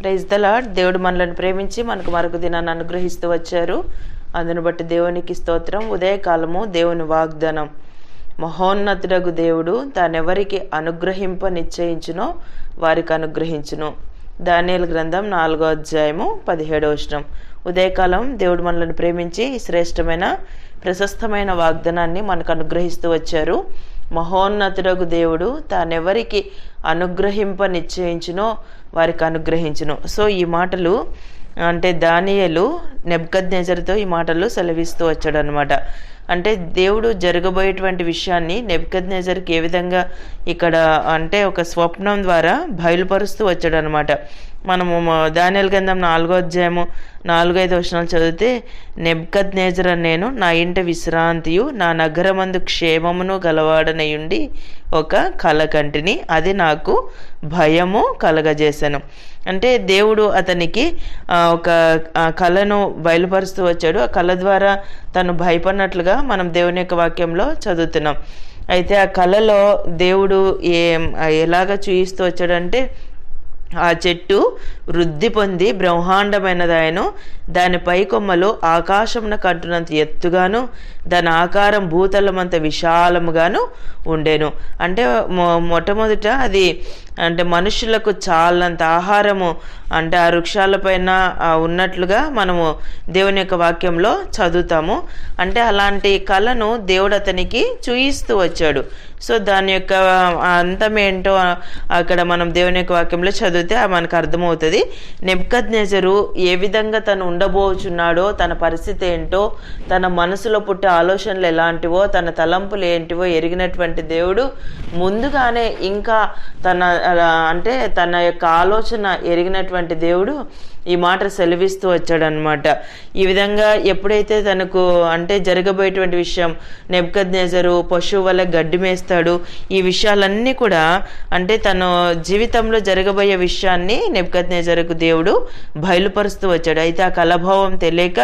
Praise దలా దేవుడు మనలను ప్రేమించి మనకు మరొక దినాన్ని అనుగ్రహిస్తూ వచ్చారు. అందును బట్టి దేవునికి స్తోత్రం. ఉదయకాలము దేవుని వాగ్దానం. మహోన్నతుడగు దేవుడు తానెవరికి అనుగ్రహింప నిశ్చయించునో వారికి అనుగ్రహించును. దానియలు గ్రంథం నాలుగో అధ్యాయము పదిహేడో వచనం. ఉదయకాలం దేవుడు మనల్ని ప్రేమించి శ్రేష్టమైన ప్రశస్తమైన వాగ్దానాన్ని మనకు అనుగ్రహిస్తూ వచ్చారు. మహోన్నతుడగు దేవుడు తానెవరికి అనుగ్రహింప నిశ్చయించునో వారికి అనుగ్రహించును. సో ఈ మాటలు అంటే దానియలు నెబ్కద్నేజర్తో ఈ మాటలు సెలవిస్తూ వచ్చాడు అనమాట అంటే దేవుడు జరగబోయేటువంటి విషయాన్ని నెబ్కద్నేజర్కి ఏ విధంగా ఇక్కడ అంటే ఒక స్వప్నం ద్వారా బయలుపరుస్తూ వచ్చాడు అనమాట మనము దానియల్ గంధం నాలుగో అధ్యాయము నాలుగైదు వచనాలు చదివితే నెబ్కద్ నేజర్ నేను నా ఇంట విశ్రాంతియు నా నగరమందు క్షేమమును గలవాడనయుండి ఒక కలకంటిని అది నాకు భయము కలగజేశాను అంటే దేవుడు అతనికి ఒక కళను బయలుపరుస్తూ వచ్చాడు. ఆ కళ ద్వారా తను భయపడినట్లుగా మనం దేవుని యొక్క వాక్యంలో చదువుతున్నాం. అయితే ఆ కళలో దేవుడు ఏ ఎలాగ చూయిస్తూ వచ్చాడంటే ఆ చెట్టు వృద్ధి పొంది బ్రహ్మాండమైనదాయను దాని పై కొమ్మలు ఆకాశమున కట్టునంత ఎత్తుగాను దాని ఆకారం భూతలమంత విశాలముగాను ఉండేను. అంటే మొట్టమొదట అది అంటే మనుషులకు చాలంత ఆహారము అంటే ఆ వృక్షాలపైన ఉన్నట్లుగా మనము దేవుని యొక్క వాక్యంలో చదువుతాము. అంటే అలాంటి కళను దేవుడు అతనికి చూయిస్తూ వచ్చాడు. సో దాని యొక్క అంతం ఏంటో అక్కడ మనం దేవుని యొక్క వాక్యంలో చదివితే మనకు అర్థమవుతుంది. నెబ్కద్ నెజరు ఏ విధంగా తను ఉండబోచున్నాడో తన పరిస్థితి ఏంటో తన మనసులో పుట్టే ఆలోచనలు ఎలాంటివో తన తలంపులు ఏంటివో ఎరిగినటువంటి దేవుడు ముందుగానే ఇంకా తన అంటే తన యొక్క ఆలోచన ఎరిగినటువంటి దేవుడు ఈ మాట సెలవిస్తూ వచ్చాడనమాట ఈ విధంగా ఎప్పుడైతే తనకు అంటే జరగబోయేటువంటి విషయం నెబ్కద్ నేజరు పశువు వల్ల గడ్డి మేస్తాడు ఈ విషయాలన్నీ కూడా అంటే తన జీవితంలో జరగబోయే విషయాన్ని నెబ్కద్ నేజరుకు దేవుడు బయలుపరుస్తూ వచ్చాడు. అయితే ఆ కలభావం తెలియక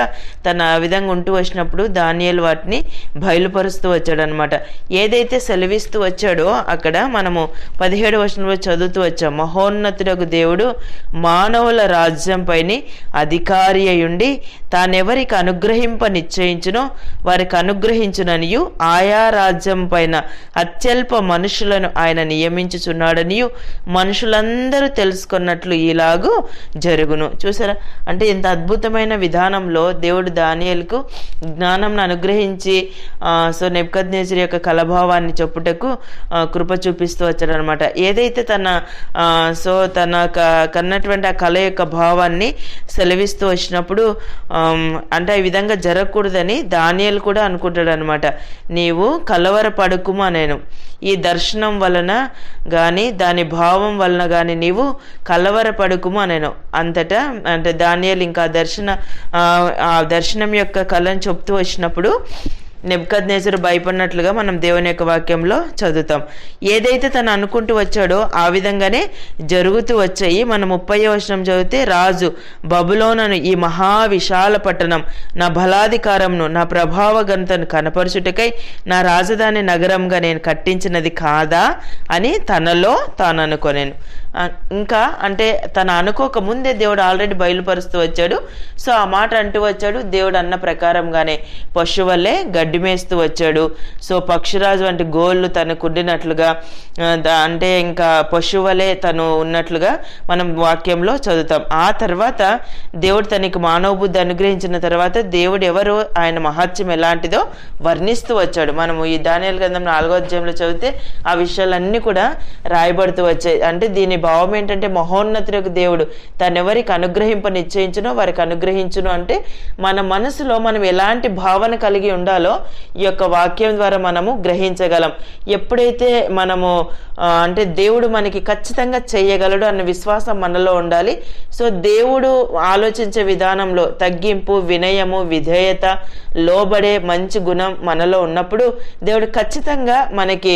తన ఆ విధంగా ఉంటూ వచ్చినప్పుడు దానియలు వాటిని బయలుపరుస్తూ వచ్చాడు అనమాట ఏదైతే సెలవిస్తూ వచ్చాడో అక్కడ మనము పదిహేడు వర్షంలో చదువుతూ వచ్చాం. మహోన్నతుడకు దేవుడు మానవుల రాజ్యం పైని అధికారి అయుండి తానెవరికి అనుగ్రహింప నిశ్చయించునో వారికి అనుగ్రహించుననియు ఆయా రాజ్యం పైన అత్యల్ప మనుషులను ఆయన నియమించుచున్నాడనియు మనుషులందరూ తెలుసుకున్నట్లు ఇలాగూ జరుగును. చూసారా? అంటే ఇంత అద్భుతమైన విధానంలో దేవుడు దానియలకు జ్ఞానం అనుగ్రహించి సో నెప్కద్నేశ్వరి యొక్క కలభావాన్ని చెప్పుటకు కృప చూపిస్తూ వచ్చాడనమాట. ఏదైతే తన సో తన కన్నటువంటి ఆ కళ యొక్క భావాన్ని సెలవిస్తూ వచ్చినప్పుడు అంటే ఈ విధంగా జరగకూడదని దానియలు కూడా అనుకుంటాడు అనమాట నీవు కలవర పడుకుమా నేను ఈ దర్శనం వలన కానీ దాని భావం వలన కానీ నీవు కలవర పడుకుమా నేను అంతటా అంటే దానియలు ఇంకా దర్శన ఆ దర్శనం యొక్క కళను చెప్తూ వచ్చినప్పుడు నెబ్కద్ నేజరు భయపడినట్లుగా మనం దేవుని యొక్క వాక్యంలో చదువుతాం. ఏదైతే తను అనుకుంటూ వచ్చాడో ఆ విధంగానే జరుగుతూ వచ్చాయి. మనం ముప్పై వచనం చదివితే రాజు బబులోనను ఈ మహా విశాల పట్టణం నా బలాధికారంను నా ప్రభావ గంతను కనపరుచుటకై నా రాజధాని నగరంగా నేను కట్టించినది కాదా అని తనలో తాను అనుకోలేను ఇంకా అంటే తన అనుకోక ముందే దేవుడు ఆల్రెడీ బయలుపరుస్తూ వచ్చాడు. సో ఆ మాట అంటూ వచ్చాడు. దేవుడు అన్న ప్రకారంగానే పశువల్లే గడ్డి మేస్తూ వచ్చాడు. సో పక్షిరాజు వంటి గోళ్ళు తను కుండినట్లుగా అంటే ఇంకా పశువులే తను ఉన్నట్లుగా మనం వాక్యంలో చదువుతాం. ఆ తర్వాత దేవుడు తనకి మానవ బుద్ధి అనుగ్రహించిన తర్వాత దేవుడు ఎవరు ఆయన మహత్యం ఎలాంటిదో వర్ణిస్తూ వచ్చాడు. మనము ఈ దానియాల గ్రంథం నాలుగో అధ్యాయంలో చదివితే ఆ విషయాలన్నీ కూడా రాయబడుతూ వచ్చాయి. అంటే దీని భావం ఏంటంటే మహోన్నతులకు దేవుడు తనెవరికి అనుగ్రహింప నిశ్చయించునో వారికి అనుగ్రహించును అంటే మన మనసులో మనం ఎలాంటి భావన కలిగి ఉండాలో ఈ యొక్క వాక్యం ద్వారా మనము గ్రహించగలం. ఎప్పుడైతే మనము అంటే దేవుడు మనకి ఖచ్చితంగా చేయగలడు అన్న విశ్వాసం మనలో ఉండాలి. సో దేవుడు ఆలోచించే విధానంలో తగ్గింపు వినయము విధేయత లోబడే మంచి గుణం మనలో ఉన్నప్పుడు దేవుడు ఖచ్చితంగా మనకి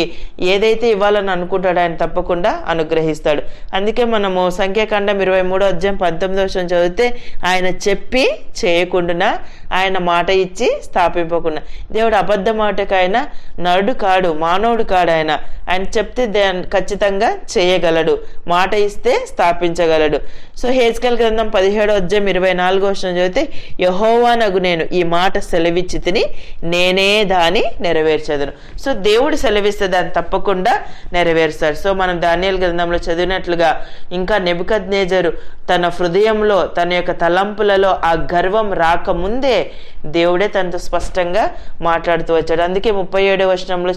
ఏదైతే ఇవ్వాలని అనుకుంటాడో ఆయన తప్పకుండా అనుగ్రహిస్తాడు. అందుకే మనము సంఖ్యాకాండం ఇరవై మూడో అధ్యాయం పంతొమ్మిదో చదివితే ఆయన చెప్పి చేయకుండా ఆయన మాట ఇచ్చి స్థాపింపకుండా దేవుడు అబద్ధ మాటకు ఆయన నరుడు కాడు మానవుడు కాడు ఆయన. ఆయన చెప్తే ఖచ్చితంగా చేయగలడు. మాట ఇస్తే స్థాపించగలడు. సో హేజ్కల్ గ్రంథం పదిహేడో అధ్యాయం ఇరవై నాలుగో వచ్చిన చదివితే యహోవానగు నేను ఈ మాట సెలవిచ్చి తిని నేనే దాని నెరవేర్చదును. సో దేవుడు సెలవిస్తే దాన్ని తప్పకుండా నెరవేరుస్తాడు. సో మనం ధాన్యాల గ్రంథంలో చదివినట్లుగా ఇంకా నెబుకద్ నేజరు తన హృదయంలో తన యొక్క తలంపులలో ఆ గర్వం రాకముందే దేవుడే తనతో స్పష్టంగా మాట్లాడుతూ వచ్చాడు. అందుకే ముప్పై ఏడో వచనంలో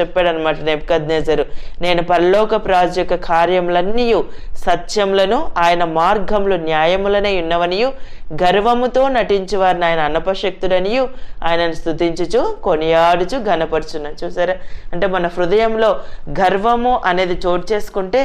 చెప్పాడు అనమాట నెబుకద్ నేను పరలోక రాజు యొక్క కార్యములన్నీ సత్యములను ఆయన మార్గంలో న్యాయములనే ఉన్నవనియు గర్వముతో నటించు వారిని ఆయన అన్నపశక్తుడనియు ఆయనను స్థుతించుచు కొనియాడుచు ఘనపరుచున్నాను చూసారా? అంటే మన హృదయంలో గర్వము అనేది చోటు చేసుకుంటే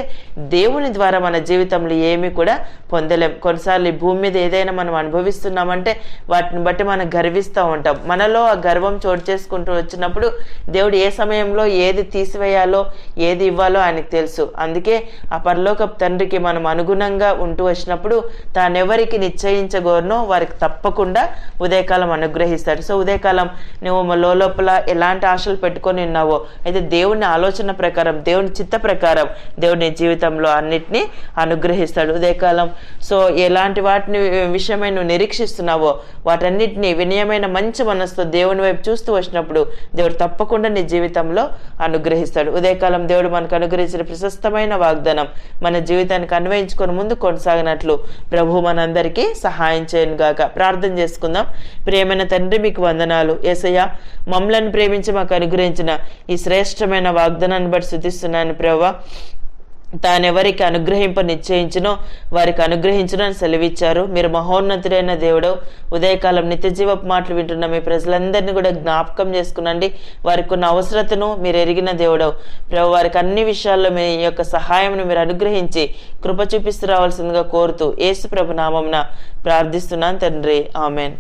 దేవుని ద్వారా మన జీవితంలో ఏమీ కూడా పొందలేం. కొన్నిసార్లు ఈ భూమి మీద ఏదైనా మనం అనుభవిస్తున్నామంటే వాటిని బట్టి మనం గర్విస్తూ ఉంటాం. మనలో ఆ గర్వం చోటు చేసుకుంటూ వచ్చినప్పుడు దేవుడు ఏ సమయంలో ఏది తీసివేయాలో ఏది ఇవ్వాలో ఆయనకు తెలుసు. అందుకే ఆ పరలోక తండ్రికి మనం అనుగుణంగా ఉంటూ వచ్చినప్పుడు తానెవరికి నిశ్చయించగోరనో వారికి తప్పకుండా ఉదయకాలం అనుగ్రహిస్తాడు. సో ఉదయకాలం నువ్వు లోపల ఎలాంటి ఆశలు పెట్టుకొని ఉన్నావో అయితే దేవుని ఆలోచన ప్రకారం దేవుని చిత్త ప్రకారం దేవుని జీవితంలో అన్నిటినీ అనుగ్రహిస్తాడు. ఉదయకాలం సో ఎలాంటి వాటిని విషయమై నువ్వు నిరీక్షిస్తున్నావో వాటన్నిటిని వినయమైన మంచి మనసుతో దేవుని వైపు చూస్తూ వచ్చినప్పుడు దేవుడు తప్పకుండా నీ జీవితంలో అనుగ్రహిస్తాడు. ఉదయకాలం దేవుడు మనకు అనుగ్రహించిన ప్రశస్తమైన వాగ్దానం మన జీవితానికి అన్వయించుకొని ముందు కొనసాగినట్లు ప్రభు మనందరికీ సహాయం చేయను గాక. ప్రార్థన చేసుకుందాం. ప్రేమైన తండ్రి మీకు వందనాలు. ఏసయ్య మమ్మలను ప్రేమించి మాకు అనుగ్రహించిన ఈ శ్రేష్టమైన వాగ్దానాన్ని బట్టి శుతిస్తున్నాను ప్రభు. తానెవరికి అనుగ్రహింప నిశ్చయించినో వారికి అనుగ్రహించును అని సెలవిచ్చారు. మీరు మహోన్నతుడైన దేవుడు ఉదయకాలం నిత్యజీవ మాటలు వింటున్న మీ ప్రజలందరినీ కూడా జ్ఞాపకం చేసుకునండి. వారికి ఉన్న అవసరతను మీరు ఎరిగిన దేవుడవు ప్రభు వారికి అన్ని విషయాల్లో మీ యొక్క సహాయంను మీరు అనుగ్రహించి కృప చూపిస్తూ రావాల్సిందిగా కోరుతూ యేసు ప్రభు నామంన ప్రార్థిస్తున్నాను తండ్రి. ఆమెన్.